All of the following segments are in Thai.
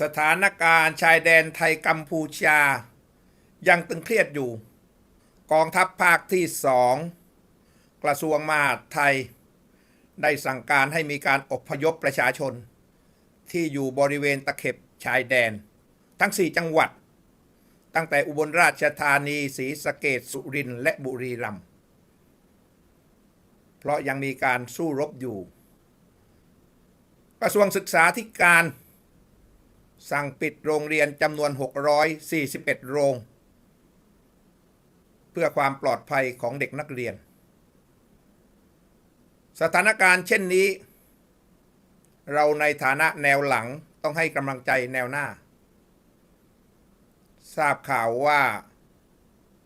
สถานการณ์ชายแดนไทยกัมพูชา ยังตึงเครียดอยู่ กองทัพภาคที่สองกระทรวงมหาดไทย ได้สั่งการให้มีการอพยพประชาชน ที่อยู่บริเวณตะเข็บชายแดน ทั้ง 4 จังหวัด ตั้งแต่อุบลราชธานีศรีสะเกดสุรินทร์และบุรีรัมย์เพราะยังมีการสู้รบอยู่ กระทรวงศึกษาธิการ สั่งปิดโรงเรียนจำนวน 641 โรง เพื่อความปลอดภัยของเด็กนักเรียน สถานการณ์เช่นนี้ เราในฐานะแนวหลังต้องให้กำลังใจแนวหน้า ทราบข่าวว่า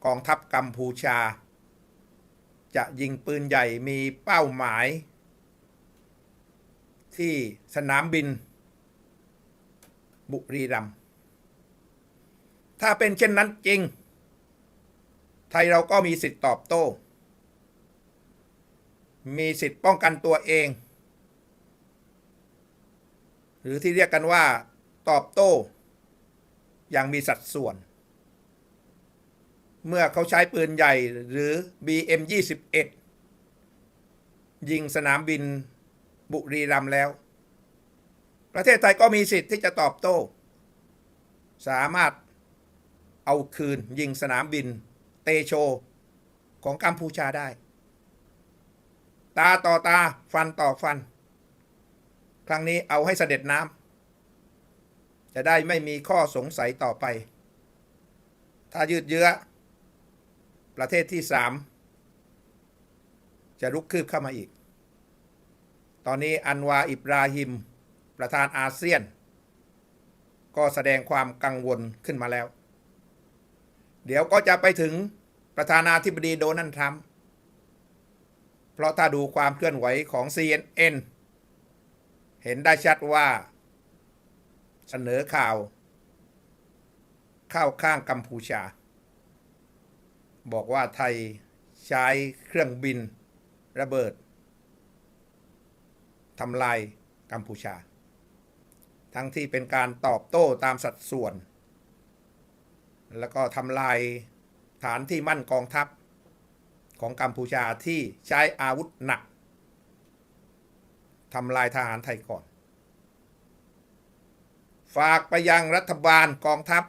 กองทัพกัมพูชา จะยิงปืนใหญ่มีเป้าหมาย ที่สนามบิน บุรีรัมย์ถ้าเป็นเช่นนั้นจริง ไทยเราก็มีสิทธิ์ตอบโต้ มีสิทธิ์ป้องกันตัวเอง หรือที่เรียกกันว่าตอบโต้ อย่างมีสัดส่วน เมื่อเขาใช้ปืนใหญ่หรือ BM 21 ยิงสนามบินบุรีรัมย์แล้ว ประเทศไทยก็มีสิทธิ์ที่จะตอบโต้ สามารถเอาคืนยิงสนามบิน เตโช ของกัมพูชาได้ ตาต่อตาฟันต่อฟัน ครั้งนี้เอาให้เสด็จน้ำจะได้ไม่มีข้อสงสัยต่อไป ถ้ายืดเยื้อ ประเทศที่สามจะลุกคืบเข้ามาอีก ตอนนี้อันวาอิบราฮิม ประธานอาเซียน ก็แสดงความกังวลขึ้นมาแล้ว เดี๋ยวก็จะไปถึงประธานาธิบดีโดนัลด์ทรัมป์เพราะถ้าดูความเคลื่อนไหวของ CNN เห็นได้ชัดว่า เสนอข่าว เข้าข้างกัมพูชา บอกว่าไทยใช้เครื่องบินระเบิดทำลายกัมพูชา ทั้งที่เป็นการตอบโต้ตามสัดส่วน แล้วก็ทำลายฐานที่มั่นกองทัพของกัมพูชาที่ใช้อาวุธหนักทำลายทหารไทยก่อน ฝากไปยังรัฐบาลกองทัพ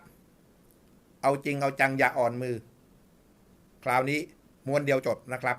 เอาจริงเอาจังอย่าอ่อนมือ คราวนี้มวนเดียวจบนะครับ